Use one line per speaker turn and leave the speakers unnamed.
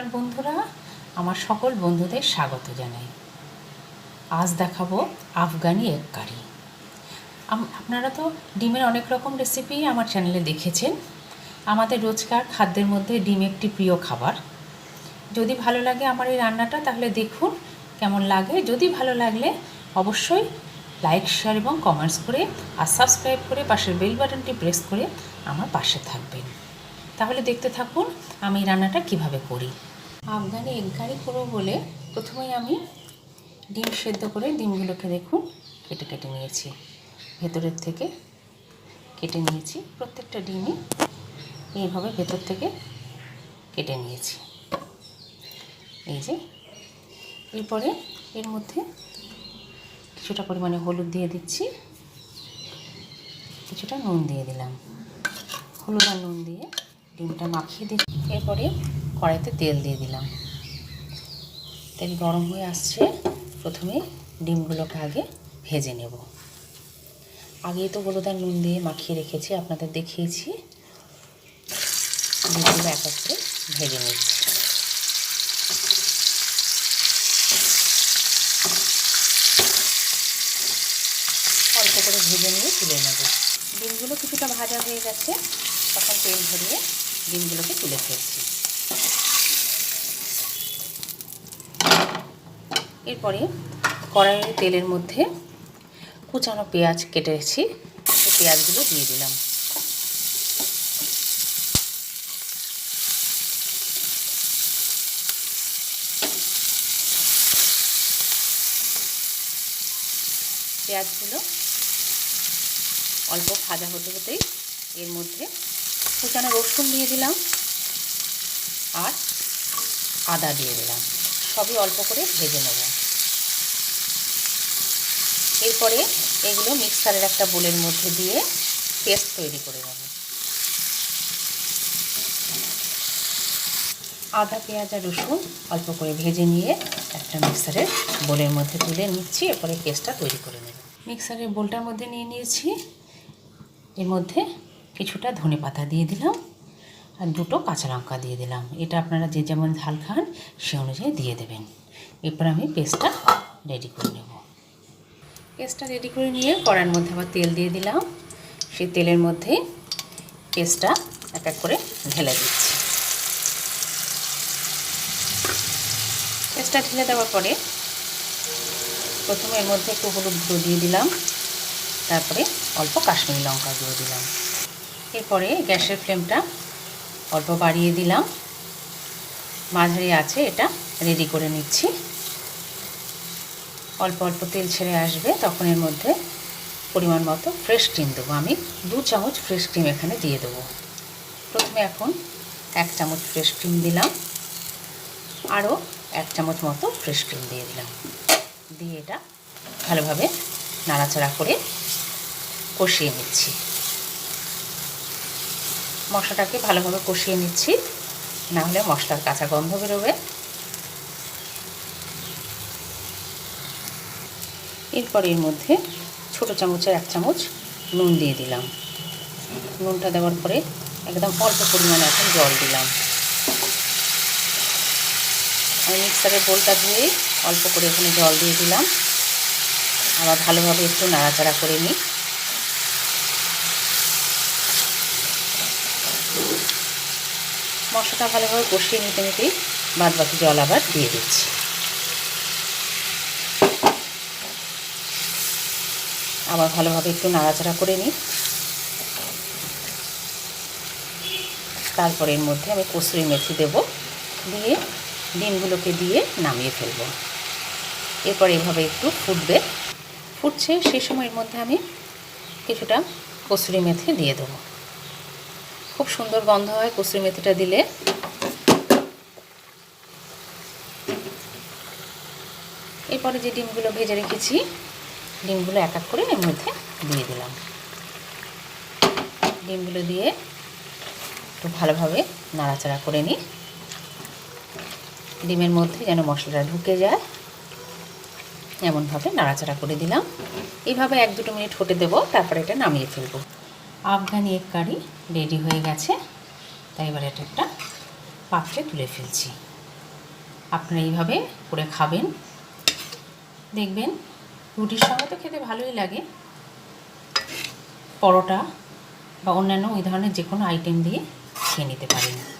নমস্কার বন্ধুরা, আমার সকল বন্ধুদের স্বাগত জানাই। আজ দেখাবো আফগানি এগ কারি। আপনারা তো ডিমের অনেক রকম রেসিপি আমার চ্যানেলে দেখেছেন। আমাদের রোজকার খাদ্যের মধ্যে ডিম একটি প্রিয় খাবার। যদি ভালো লাগে আমার এই রান্নাটা, তাহলে দেখুন কেমন লাগে। যদি ভালো লাগলে অবশ্যই লাইক শেয়ার এবং কমেন্টস করে আর সাবস্ক্রাইব করে পাশের বেল বাটনটি প্রেস করে আমার পাশে থাকবেন। তাহলে দেখতে থাকুন আমি রান্নাটা কীভাবে করি। আফগানি এগ কারি করব বলে প্রথমেই আমি ডিম সেদ্ধ করে ডিমগুলোকে দেখুন কেটে কেটে নিয়েছি। ভেতরের থেকে কেটে নিয়েছি। প্রত্যেকটা ডিমই এইভাবে ভেতর থেকে কেটে নিয়েছি। এই যে, এরপরে এর মধ্যে কিছুটা পরিমাণে হলুদ দিয়ে দিচ্ছি। কিছুটা নুন দিয়ে দিলাম। হলুদ আর নুন দিয়ে ডিমটা মাখিয়ে দিই এরপরে কড়াইতে তেল দিয়ে দিলাম। তেল গরম হয়ে আসছে, প্রথমে ডিমগুলোকে আগে ভেজে নেব। আগেই তো হলুদ নুন দিয়ে মাখিয়ে রেখেছি, আপনাদের দেখিয়েছি। ডিমগুলো এক এক করে ভেজে নিচ্ছি। অল্প করে ভেজে নিয়ে তুলে নেব। ডিমগুলো কিছুটা ভাজা হয়ে গেছে, তখন তেল ধরিয়ে ডিমগুলোকে তুলে ফেলছি। এরপরে কড়াইয়ের তেলের মধ্যে কুচানো পেঁয়াজ কেটেছি পেঁয়াজগুলো দিয়ে দিলাম। পেঁয়াজগুলো অল্প ভাজা হতে হতেই এর মধ্যে কুচানো রসুন দিয়ে দিলাম আর আদা দিয়ে দিলাম। সবই অল্প করে ভেজে নেব। এরপরে এগুলো মিক্সারের একটা বোলের মধ্যে দিয়ে পেস্ট তৈরি করে নেব। আদা, পেঁয়াজ আর রসুন অল্প করে ভেজে নিয়ে একটা মিক্সারের বোলের মধ্যে তুলে নিচ্ছি, এরপরে পেস্টটা তৈরি করে নেব। মিক্সারের বোলটার মধ্যে নিয়ে নিয়েছি। এর মধ্যে কিছুটা ধনে পাতা দিয়ে দিলাম। আর দুটো কাঁচা লঙ্কা দিয়ে দিলাম। এটা আপনারা যে যেমন ঝাল খান, সে অনুযায়ী দিয়ে দেবেন। এরপর আমি পেস্টটা রেডি করে নেব। পেস্টটা রেডি করে নিয়ে কড়ার মধ্যে আবার তেল দিয়ে দিলাম। সেই তেলের মধ্যে পেস্টটা এক এক করে ঢেলে দিচ্ছি। পেস্টটা ঢেলে দেওয়ার পরে প্রথমে এর মধ্যে একটু হলুদ গুঁড়ো দিয়ে দিলাম। তারপরে অল্প কাশ্মীরি লঙ্কা গুঁড়ো দিলাম। এরপরে গ্যাসের ফ্লেমটা অল্প বাড়িয়ে দিলাম। মাঝারি আছে, এটা রেডি করে নিচ্ছি। অল্প অল্প তেল ছেড়ে আসবে, তখন এর মধ্যে পরিমাণ মতো ফ্রেশ ক্রিম দেবো আমি। দু চামচ ফ্রেশ ক্রিম এখানে দিয়ে দেবো। প্রথমে এখন এক চামচ ফ্রেশ ক্রিম দিলাম। আরও এক চামচ মতো ফ্রেশ ক্রিম দিয়ে দিলাম। দিয়ে এটা ভালোভাবে নাড়াচাড়া করে কষিয়ে নিচ্ছি। মশলাটাকে ভালোভাবে কষিয়ে নিচ্ছি। না হলে মশলার কাঁচা গন্ধ বেরোবে। এরপর এর মধ্যে ছোট চামচের এক চামচ নুন দিয়ে দিলাম। নুনটা দেওয়ার পরে একদম অল্প পরিমাণে এখন জল দিলাম। আমি মিক্সারের বোলটা ধুয়ে অল্প করে এখানে জল দিয়ে দিলাম। আবার ভালোভাবে একটু নাড়াচাড়া করে নিই। মশলাটা ভালোভাবে কষিয়ে নিতে নিতেই বাদ বাকি জল আবার দিয়ে দিচ্ছি। আবার ভালোভাবে একটু নাড়াচাড়া করে নিই। তারপরে এর মধ্যে আমি কসুরি মেথি দেব। দিয়ে ডিমগুলোকে দিয়ে নামিয়ে ফেলব। এরপর এভাবে একটু ফুটবে। ফুটছে সেই সময়ের মধ্যে আমি কিছুটা কসুরি মেথি দিয়ে দেবো। খুব সুন্দর গন্ধ হয় কসুরি মেথিটা দিলে। এরপরে যে ডিমগুলো ভেজে রেখেছি, ডিমগুলো এক এক করে এর মধ্যে দিয়ে দিলাম। ডিমগুলো দিয়ে একটু ভালোভাবে নাড়াচাড়া করে নিই। ডিমের মধ্যে যেন মশলাটা ঢুকে যায়, এমনভাবে নাড়াচাড়া করে দিলাম। এইভাবে এক দুটো মিনিট হতে দেবো, তারপরে এটা নামিয়ে ফেলব। আফগানি এক কারি রেডি হয়ে গেছে। তাই এবার এটা একটা পাত্রে তুলে ফেলছি। আপনারা এইভাবে করে খাবেন। দেখবেন রুটির সঙ্গে তো খেতে ভালোই লাগে। পরোটা বা অন্যান্য ওই ধরনের যে কোনো আইটেম দিয়ে খেয়ে নিতে পারেন।